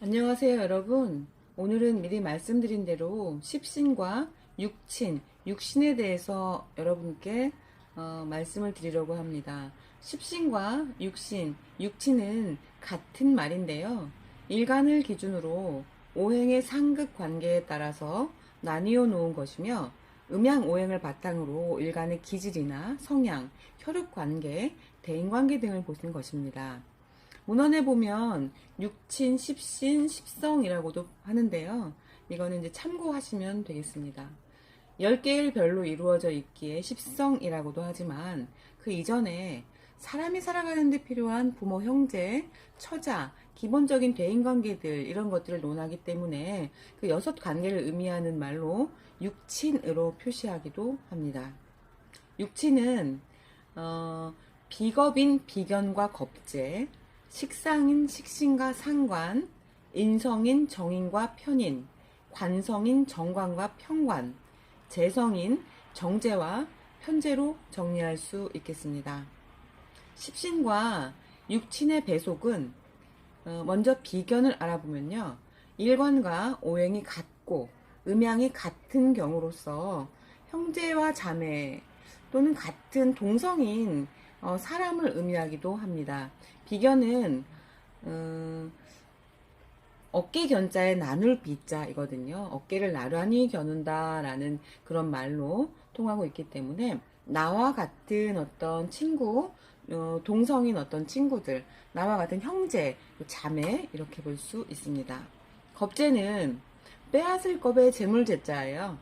안녕하세요, 여러분. 오늘은 미리 말씀드린 대로 십신과 육친, 육신에 대해서 여러분께 어, 말씀을 드리려고 합니다. 십신과 육신, 육친은 같은 말인데요. 일간을 기준으로 오행의 상극 관계에 따라서 나뉘어 놓은 것이며 음양 오행을 바탕으로 일간의 기질이나 성향, 혈육 관계, 대인 관계 등을 보는 것입니다. 문헌에 보면 육친, 십신, 십성이라고도 하는데요. 이거는 이제 참고하시면 되겠습니다. 10개의 별로 이루어져 있기에 십성이라고도 하지만 그 이전에 사람이 살아가는 데 필요한 부모, 형제, 처자, 기본적인 대인관계들 이런 것들을 논하기 때문에 그 여섯 관계를 의미하는 말로 육친으로 표시하기도 합니다. 육친은 어, 비겁인 비견과 겁제, 식상인 식신과 상관, 인성인 정인과 편인, 관성인 정관과 평관, 재성인 정제와 편제로 정리할 수 있겠습니다. 십신과 육친의 배속은 어, 먼저 비견을 알아보면요. 일관과 오행이 같고 음양이 같은 경우로서 형제와 자매 또는 같은 동성인 어, 사람을 의미하기도 합니다. 비견은 음, 어깨 견자에 나눌 비자이거든요. 어깨를 나란히 겨눈다라는 그런 말로 통하고 있기 때문에 나와 같은 어떤 친구, 어, 동성인 어떤 친구들, 나와 같은 형제, 자매 이렇게 볼 수 있습니다. 겁재는 빼앗을 겁의 재물제자예요.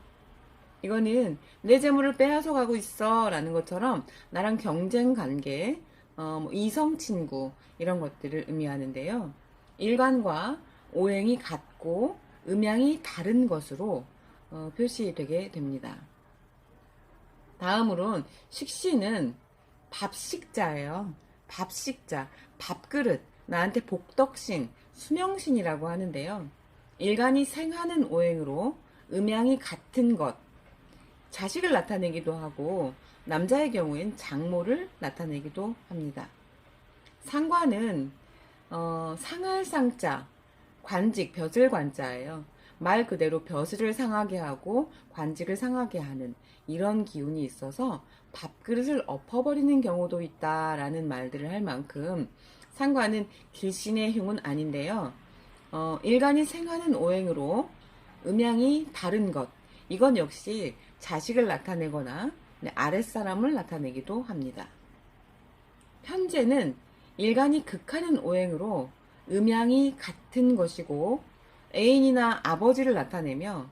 이거는 내 재물을 빼앗아 가고 있어 라는 것처럼 나랑 경쟁 관계, 어, 뭐 이성 친구 이런 것들을 의미하는데요. 일관과 오행이 같고 음양이 다른 것으로 어, 표시되게 됩니다. 다음으로는 식신은 밥식자예요. 밥식자, 밥그릇, 나한테 복덕신, 수명신이라고 하는데요. 일간이 생하는 오행으로 음양이 같은 것, 자식을 나타내기도 하고 남자의 경우엔 장모를 나타내기도 합니다. 상관은 어, 상할 상자, 관직, 벼슬 관자예요. 말 그대로 벼슬을 상하게 하고 관직을 상하게 하는 이런 기운이 있어서 밥그릇을 엎어버리는 경우도 있다라는 말들을 할 만큼 상관은 길신의 흉은 아닌데요. 어, 일간이 생하는 오행으로 음양이 다른 것, 이건 역시 자식을 나타내거나 네, 아랫사람을 나타내기도 합니다. 편제는 일간이 극하는 오행으로 음양이 같은 것이고 애인이나 아버지를 나타내며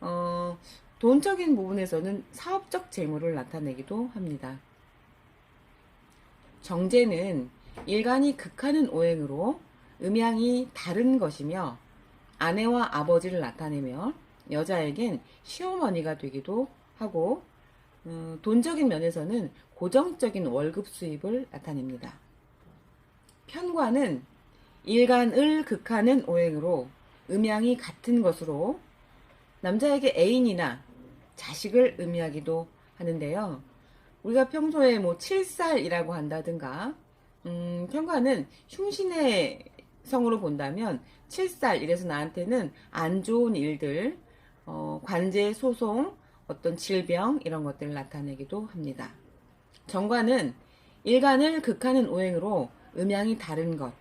어, 돈적인 부분에서는 사업적 재물을 나타내기도 합니다. 정제는 일간이 극하는 오행으로 음양이 다른 것이며 아내와 아버지를 나타내며 여자에겐 시어머니가 되기도 하고 음, 돈적인 면에서는 고정적인 월급 수입을 나타냅니다. 편관은 일간을 극하는 오행으로 음양이 같은 것으로 남자에게 애인이나 자식을 의미하기도 하는데요. 우리가 평소에 뭐 칠살이라고 한다든가, 음, 편관은 흉신의 성으로 본다면 칠살 이래서 나한테는 안 좋은 일들, 어, 관제 소송, 어떤 질병 이런 것들을 나타내기도 합니다. 정관은 일간을 극하는 오행으로 음양이 다른 것,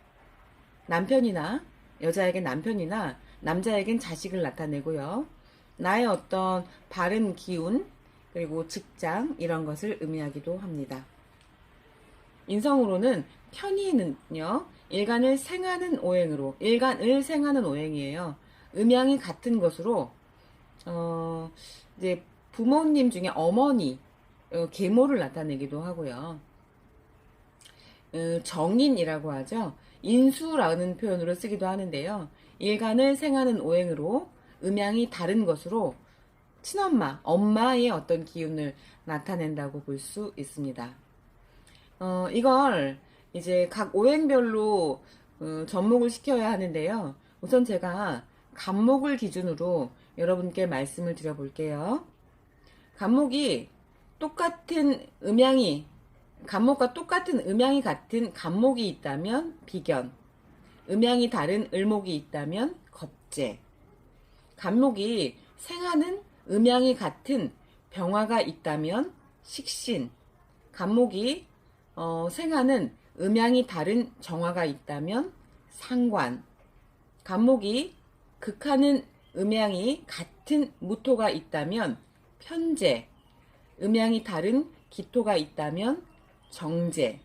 남편이나 여자에겐 남편이나 남자에겐 자식을 나타내고요. 나의 어떤 바른 기운 그리고 직장 이런 것을 의미하기도 합니다. 인성으로는 편의는요 일간을 생하는 오행으로 일간을 생하는 오행이에요. 음양이 같은 것으로 어 이제 부모님 중에 어머니 어, 계모를 나타내기도 하고요. 어, 정인이라고 하죠. 인수라는 표현으로 쓰기도 하는데요. 일간을 생하는 오행으로 음양이 다른 것으로 친엄마, 엄마의 어떤 기운을 나타낸다고 볼 수 있습니다. 어, 이걸 이제 각 오행별로 어, 접목을 시켜야 하는데요. 우선 제가 간목을 기준으로 여러분께 말씀을 드려볼게요. 간목이 똑같은 음양이 간목과 똑같은 음양이 같은 간목이 있다면 비견 음양이 다른 을목이 있다면 겁재. 간목이 생하는 음양이 같은 병화가 있다면 식신. 간목이 어, 생하는 음양이 다른 정화가 있다면 상관. 간목이 극하는 음양이 같은 무토가 있다면 편재. 음양이 다른 기토가 있다면 정제.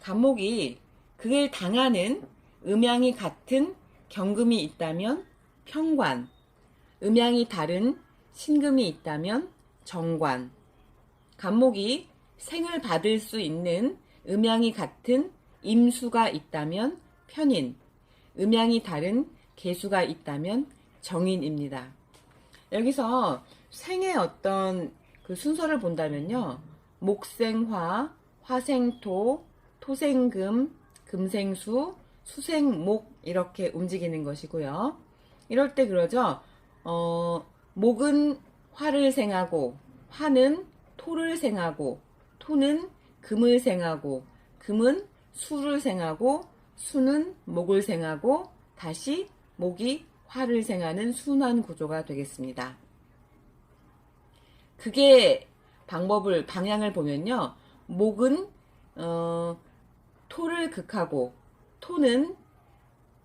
간목이 그를 당하는 음양이 같은 경금이 있다면 평관. 음양이 다른 신금이 있다면 정관. 간목이 생을 받을 수 있는 음양이 같은 임수가 있다면 편인. 음양이 다른 개수가 있다면 정인입니다. 여기서 생의 어떤 그 순서를 본다면요. 목생화, 화생토, 토생금, 금생수, 수생목 이렇게 움직이는 것이고요. 이럴 때 그러죠. 어, 목은 화를 생하고 화는 토를 생하고 토는 금을 생하고 금은 수를 생하고 수는 목을 생하고 다시 목이 화를 생하는 순환 구조가 되겠습니다. 그게 방법을 방향을 보면요. 목은 어, 토를 극하고 토는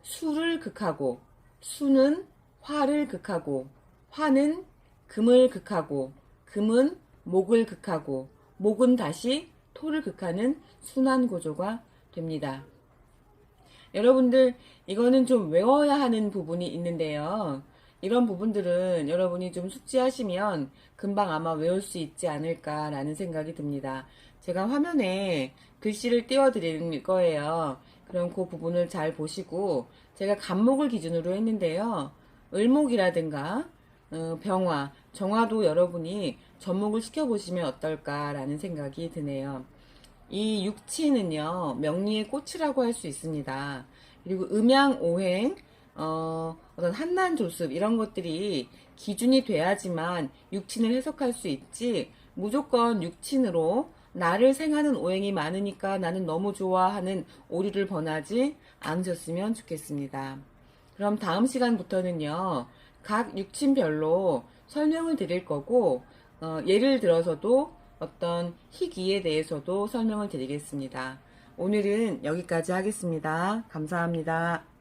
수를 극하고 수는 화를 극하고 화는 금을 극하고 금은 목을 극하고 목은 다시 토를 극하는 순환 구조가 됩니다. 여러분들 이거는 좀 외워야 하는 부분이 있는데요. 이런 부분들은 여러분이 좀 숙지하시면 금방 아마 외울 수 있지 않을까라는 생각이 듭니다. 제가 화면에 글씨를 띄워드릴 거예요. 그럼 그 부분을 잘 보시고 제가 간목을 기준으로 했는데요. 을목이라든가 어, 병화, 정화도 여러분이 접목을 시켜보시면 어떨까라는 생각이 드네요. 이 육치는요, 명리의 꽃이라고 할 수 있습니다. 그리고 음양, 오행, 어, 어떤 한난 조습, 이런 것들이 기준이 돼야지만 육친을 해석할 수 있지, 무조건 육친으로 나를 생하는 오행이 많으니까 나는 너무 좋아하는 오류를 번하지 않으셨으면 좋겠습니다. 그럼 다음 시간부터는요, 각 육친별로 설명을 드릴 거고, 어, 예를 들어서도 어떤 희귀에 대해서도 설명을 드리겠습니다. 오늘은 여기까지 하겠습니다. 감사합니다.